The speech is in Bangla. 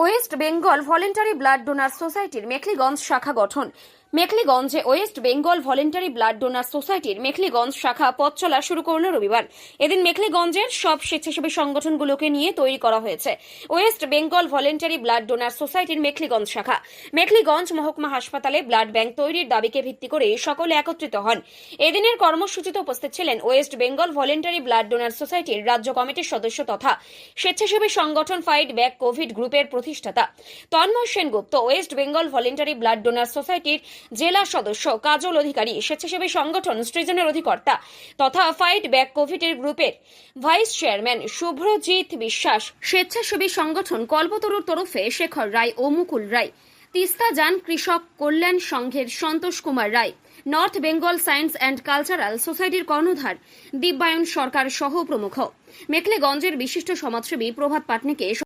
West Bengal voluntary blood donor সোসাইটির মেখলিগঞ্জ শাখা গঠন। মেখলিগঞ্জে West Bengal voluntary blood donor সোসাইটির মেখলিগঞ্জ শাখা পথ চলা শুরু করল রবিবার। এদিন মেখলিগঞ্জের সব স্বেচ্ছাসেবী সংগঠনগুলোকে নিয়ে তৈরি করা হয়েছে। West Bengal voluntary blood donor সোসাইটির মেখলিগঞ্জ শাখা। মেখলিগঞ্জ মহকুমা হাসপাতালে ব্লাড ব্যাংক তৈরির দাবিকে ভিত্তি করে সকলে একত্রিত হন। এদিনের কর্মসূচিতে উপস্থিত ছিলেন West Bengal voluntary blood donor সোসাইটির রাজ্য কমিটির সদস্য তথা স্বেচ্ছাসেবী সংগঠন ফাইট ব্যাক কোভিড গ্রুপের প্রতিষ্ঠাতা। Tanmoy Sengupta West Bengal voluntary blood donor সোসাইটির জেলা সদস্য, কাজল অধিকারী, স্বেচ্ছাসেবী সংগঠন, সৃজনের অধিকর্তা তথা ফাইট ব্যাক কোভিডের গ্রুপের ভাইস চেয়ারম্যান শুভ্রজিৎ বিশ্বাস। স্বেচ্ছাসেবী সংগঠন কল্পতরুর তরফে শেখর রায় ও মুকুল রায়। তিস্তা যান কৃষক কল্যাণ সংঘের Santosh Kumar Roy. North Bengal science and cultural সোসাইটির কর্ণধার দিব্যায়ন সরকার সহ প্রমুখ। মেখলেগঞ্জের বিশিষ্ট সমাজসেবী প্রভাত পাটনিকে